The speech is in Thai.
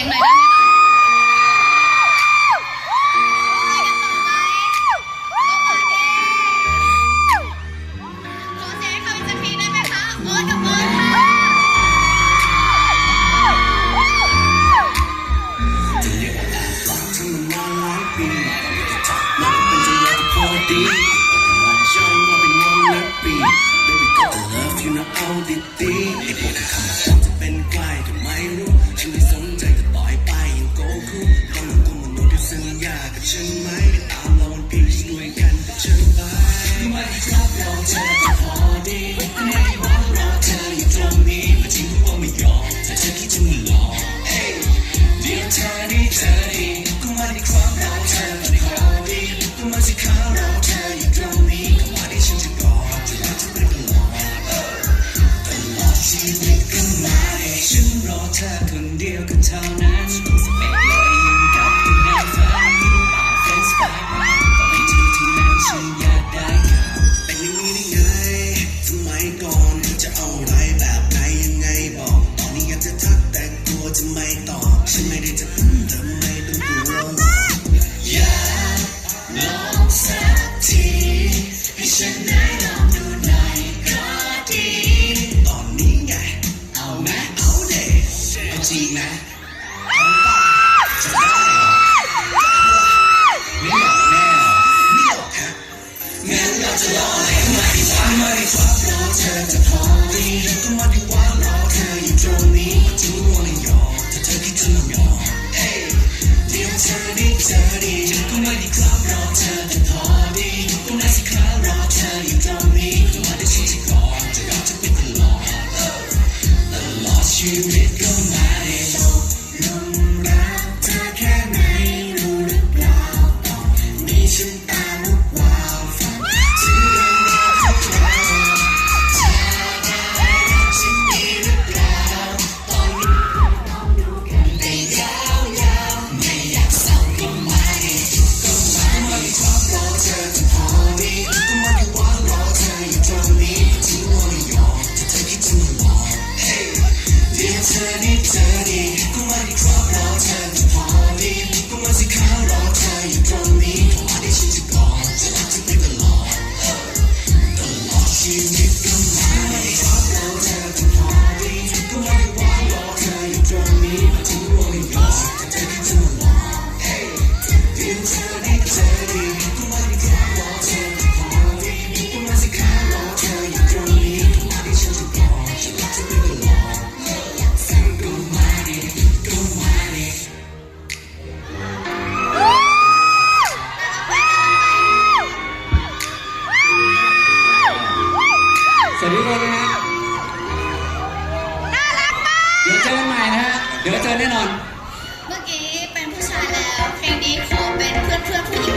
สียงหน่อยได้ไหมคะขอเสียงให้เขาอีกสักทีได้ไหมคะโอ๊ตกับโอ๊ตค่ะจะเรียกว่าแอบรักเธอมานานหลายปีจากนั้นก็เป็นจังหวะที่พอดี กับฉันไหมได้ตามเราวันพีชด้วยกันกับฉันไปไม่รับรองเธอจะพอดีไม่หวังรอเธออยู่ตรงนี้มาทิ้งว่าไม่ยอมแต่เธอคิดจะมาหลอกเอ้ยเดี๋ยวเธอได้เจอดีก็มาที่ความเราเธอไม่พอดีก็มาที่เขาเราเธออยู่ตรงนี้ก็มาที่ฉันจะกอดจะรักเธอไปตลอดเออตลอดชีวิตก็มาฉันรอเธอคนเดียวก็เท่านั้น จะเอาอะไรแบบไหนยังไงบอก ตอนนี้อยากจะทักแต่กลัวจะไม่ตอบฉันไม่ได้จะอืมทำไมต้องกลัวอกอยากลองสักทีให้ฉันได้ลองดูหน่อยก็ดี ตอนนี้ไง เอาไหมเอาเด็เอาจริงนะเอาป่ะจะได้เหรอไม่หลอกแน่เหรอไม่หลอกฮะงั้นเราจะรอให้มาดีกว่ามาดีกว่ารอ เธอจะพอดีก็มาดีว่ารอเธออยู่ตรงนี้มาถึงวันยอมถ้าเธอคิดจะมายอมเอ้ยเดี๋ยวเธอได้เจอดีก็มาดีครับรอเธอจะพอดีก็มาสิครับรอเธออยู่ตรงนี้ก็มาได้ฉันจะกอดจะรักจะเป็นตลอดเออตลอดชีวิตก็ นี้ก็มาดิฉันจะก ทุกคนนะฮะน่ารักมาก เดี๋ยวเจอกันใหม่นะฮะ เดี๋ยวเจอแน่นอน เมื่อกี้เป็นผู้ชายแล้ว เพลงนี้ขอเป็นเพื่อนๆ